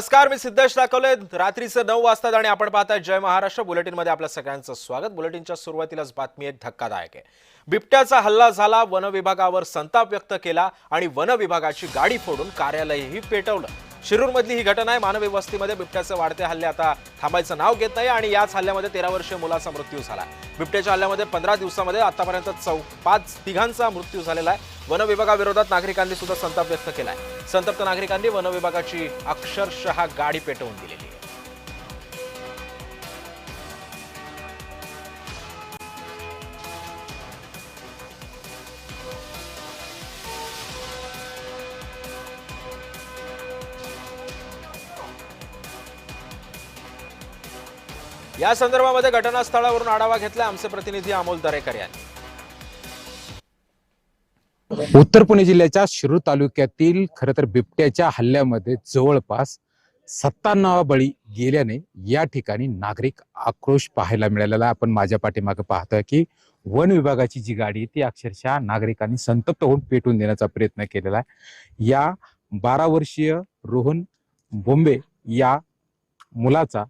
नमस्कार मी सिद्धेश दाखवले रात्रीचं नऊ वाजतात आणि आपण पाहताय जय महाराष्ट्र. बुलेटिनमध्ये आपल्या सगळ्यांचं स्वागत. बुलेटिनच्या सुरुवातीलाच बातमी एक धक्कादायक आहे. बिबट्याचा हल्ला झाला वन विभागावर संताप व्यक्त केला आणि वन विभागाची गाडी फोडून कार्यालयही पेटवलं. शिरूरमधली ही घटना आहे. मानवी वस्तीमध्ये बिबट्याचे वाढते हल्ले आता थांबायचं नाव घेत नाही आणि याच हल्ल्यामध्ये तेरा वर्षीय मुलाचा मृत्यू झाला बिबट्याच्या हल्ल्यामध्ये पंधरा दिवसामध्ये आतापर्यंत चौ पाच तिघांचा मृत्यू झालेला आहे. वन विभागाविरोधात नागरिकांनी सुद्धा संताप व्यक्त केलाय संतप्त नागरिकांनी वन विभागाची अक्षरशः गाडी पेटवून दिलेली या संदर्भामध्ये घटनास्थळावरून आढावा घेतला आमचे प्रतिनिधी अमोल दरेकर यांनी उत्तर पुणे जिल्ह्याच्या शिरूर तालुक्यातील खरं तर बिबट्याच्या हल्ल्यामध्ये जवळपास सत्तावन्न बळी गेल्याने या ठिकाणी नागरिक आक्रोश पाहायला मिळालेला आहे. आपण माझ्या पाठीमागे पाहतोय की वन विभागाची जी गाडी आहे ती अक्षरशः नागरिकांनी संतप्त होऊन पेटून देण्याचा प्रयत्न केलेला आहे या बारा वर्षीय रोहन बोंबे या मुलाचा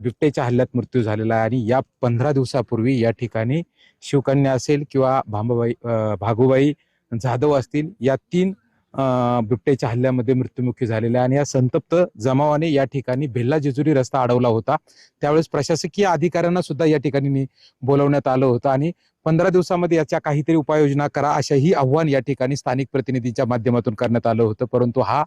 बिबट्याच्या हल्ल्यात मृत्यू झालेला आहे. आणि या पंधरा दिवसापूर्वी या ठिकाणी शिवकन्या असेल किंवा भांबाबाई भागूबाई जाधव असतील या तीन बिबटेच्या बिबट्याच्या हल्ल्यामध्ये मृत्युमुखी झालेल्या आहे आणि या संतप्त जमावाने या ठिकाणी भेल्ला जेजुरी रस्ता अडवला होता. त्यावेळेस प्रशासकीय अधिकाऱ्यांना सुद्धा या ठिकाणी बोलवण्यात आलं होतं. आणि पंधरा दिवसामध्ये याच्या काहीतरी उपाययोजना करा अशाही आव्हान या ठिकाणी स्थानिक प्रतिनिधीच्या माध्यमातून करण्यात आलं होतं. परंतु हा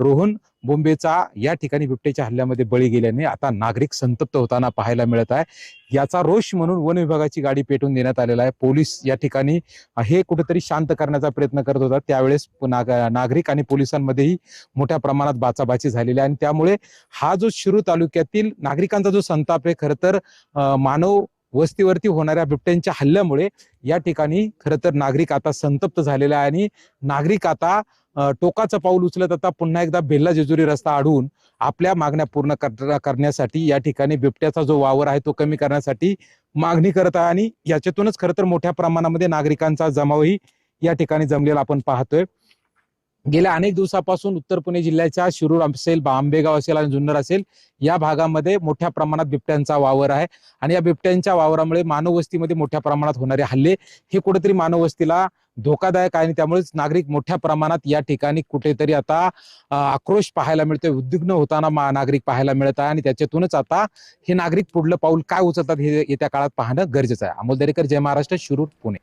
रोहन बोंबेचा या ठिकाणी बिबटेच्या हल्ल्यामध्ये बळी गेल्याने आता नागरिक संतप्त होताना पाहायला मिळत आहे. याचा रोष म्हणून वन विभागाची गाडी पेटून देण्यात आलेला आहे. पोलीस या ठिकाणी हे कुठेतरी शांत करण्याचा प्रयत्न करत होता. त्यावेळेस नाग- नागरिक आणि पोलिसांमध्येही मोठ्या प्रमाणात बाचाबाची झालेली आहे. आणि त्यामुळे हा जो शिरू तालुक्यातील नागरिकांचा जो संताप आहे खरं तर मानव वस्तीवरती होणाऱ्या बिबट्यांच्या हल्ल्यामुळे या ठिकाणी खरं तर नागरिक आता संतप्त झालेला आहे आणि नागरिक आता टोकाचं पाऊल उचलत आता पुन्हा एकदा बेल्ला जेजुरी रस्ता अडवून आपल्या मागण्या पूर्ण कर- करण्यासाठी या ठिकाणी बिबट्याचा जो वावर आहे तो कमी करण्यासाठी मागणी करत आहे आणि याच्यातूनच खरं तर मोठ्या प्रमाणामध्ये नागरिकांचा जमावही या ठिकाणी जमलेला आपण पाहतोय. गेल्या अनेक दिवसापासून उत्तर पुणे जिल्ह्याच्या शिरूर असेल बांबेगाव असेल आणि जुन्नर असेल या भागामध्ये मोठ्या प्रमाणात बिबट्यांचा वावर आहे. आणि या बिबट्यांच्या वावरामुळे मानववस्तीमध्ये मोठ्या प्रमाणात होणारे हल्ले हे कुठेतरी मानववस्तीला धोकादायक आहे आणि त्यामुळेच नागरिक मोठ्या प्रमाणात या ठिकाणी कुठेतरी आता आक्रोश पाहायला मिळतोय उद्विग्न होताना नागरिक पाहायला मिळत आहे. आणि त्याच्यातूनच आता हे नागरिक पुढलं पाऊल काय उचलतात हे येत्या काळात पाहणं गरजेचं आहे. अमोल दरेकर जय महाराष्ट्र शिरूर पुणे.